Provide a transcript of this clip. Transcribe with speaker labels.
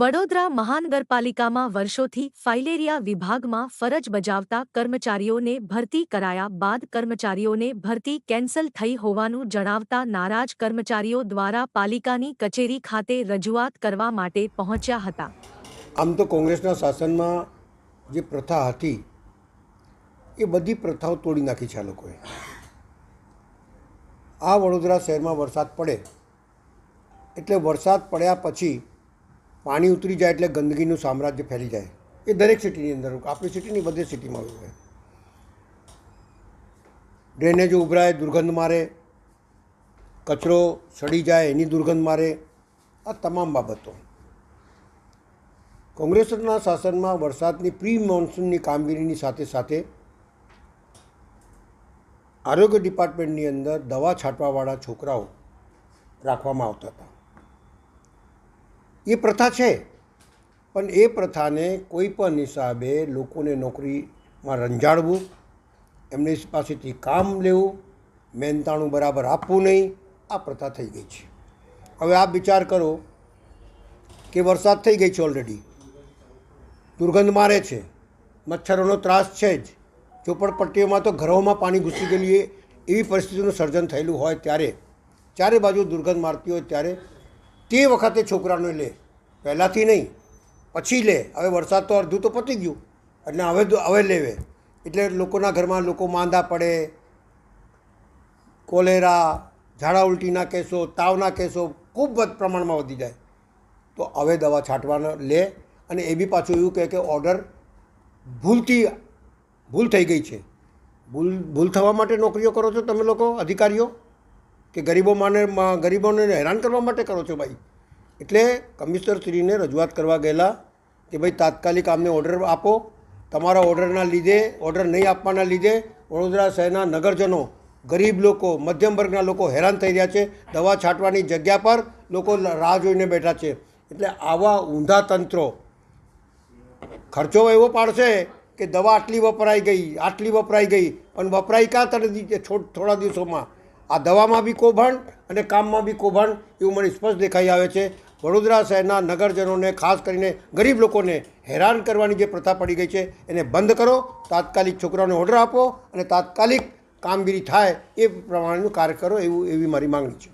Speaker 1: વડોદરા મહાનગરપાલિકામાં વર્ષોથી ફાઇલેરિયા વિભાગમાં ફરજ બજાવતા કર્મચારીઓને ભરતી કરાયા બાદ કર્મચારીઓને ભરતી કેન્સલ થઈ હોવાનું જણાવતા નારાજ કર્મચારીઓ દ્વારા પાલિકાની કચેરી ખાતે રજૂઆત કરવા માટે પહોંચ્યા હતા.
Speaker 2: આમ તો કોંગ્રેસના શાસનમાં જે પ્રથા હતી, એ બધી પ્રથાઓ તોડી નાખી છે આ લોકોએ. આ વડોદરા શહેરમાં વરસાદ પડે, એટલે વરસાદ પડ્યા પછી પાણી ઉતરી જાય એટલે ગંદકીનું સામ્રાજ્ય ફેલી જાય. એ દરેક સિટીની અંદર, આપણી સિટીની બધી સિટીમાં હોય ડ્રેનેજ ઉભરાય, દુર્ગંધ મારે. કચરો સડી જાય, એની દુર્ગંધ મારે. આ તમામ બાબતો. કોંગ્રેસના શાસનમાં વરસાદની પ્રી મોન્સૂનની કામગીરીની સાથે સાથે આરોગ્ય ડિપાર્ટમેન્ટની અંદર દવા છાંટવાવાળા છોકરાઓ રાખવામાં આવતા હતા. એ પ્રથા છે. પણ એ પ્રથાને કોઈ પણ હિસાબે લોકોને નોકરીમાં રંજાડવું, એમની પાસેથી કામ લેવું, મહેનતાણું બરાબર આપવું નહીં, આ પ્રથા થઈ ગઈ છે. હવે આપ વિચાર કરો કે વરસાદ થઈ ગઈ છે ઓલરેડી દુર્ગંધ મારે છે. મચ્છરોનો ત્રાસ છે જ. ચોપડપટ્ટીઓમાં તો ઘરોમાં પાણી ઘૂસી ગયેલી એવી પરિસ્થિતિનું સર્જન થયેલું હોય ત્યારે, ચારે બાજુ દુર્ગંધ મારતી હોય ત્યારે તે વખતે છોકરાને લે. પહેલાંથી નહીં. પછી લે. હવે વરસાદ તો અડધું તો પતી ગયું. એટલે હવે હવે લેવે. એટલે લોકોના ઘરમાં લોકો માંદા પડે. કોલેરા, ઝાડા ઉલટીના કેસો, તાવના કેસો ખૂબ પ્રમાણમાં વધી જાય. તો હવે દવા છાંટવાના લે અને એ બી પાછું એવું કહે કે ઓર્ડર ભૂલથી ભૂલ થઈ ગઈ છે. ભૂલ ભૂલ થવા માટે નોકરીઓ કરો છો તમે લોકો, અધિકારીઓ? કે ગરીબો માને ગરીબોને હેરાન કરવા માટે કરો છો ભાઈ? એટલે કમિશનરશ્રીને રજૂઆત કરવા ગયેલા કે ભાઈ તાત્કાલિક આમને ઓર્ડર આપો. તમારા ઓર્ડરના લીધે, ઓર્ડર નહીં આપવાના લીધે વડોદરા શહેરના નગરજનો, ગરીબ લોકો, મધ્યમ વર્ગના લોકો હેરાન થઈ રહ્યા છે. દવા છાંટવાની જગ્યા પર લોકો રાહ જોઈને બેઠા છે. એટલે આવા ઊંધા તંત્રો ખર્ચો એવો પાડશે કે દવા આટલી વપરાઈ ગઈ, આટલી વપરાઈ ગઈ, પણ વપરાઈ ક્યાં તરત થોડા દિવસોમાં? આ દવામાં બી કૌભાંડ અને કામમાં બી કૌભાંડ એવું મને સ્પષ્ટ દેખાઈ આવે છે. વડોદરા શહેરના નગરજનોને, ખાસ કરીને ગરીબ લોકોને હેરાન કરવાની જે પ્રથા પડી ગઈ છે, એને બંધ કરો, તાત્કાલિક છોકરાઓને ઓર્ડર આપો અને તાત્કાલિક કામગીરી થાય એ પ્રમાણેનું કાર્ય કરો એવું, એવી મારી માંગણી છે.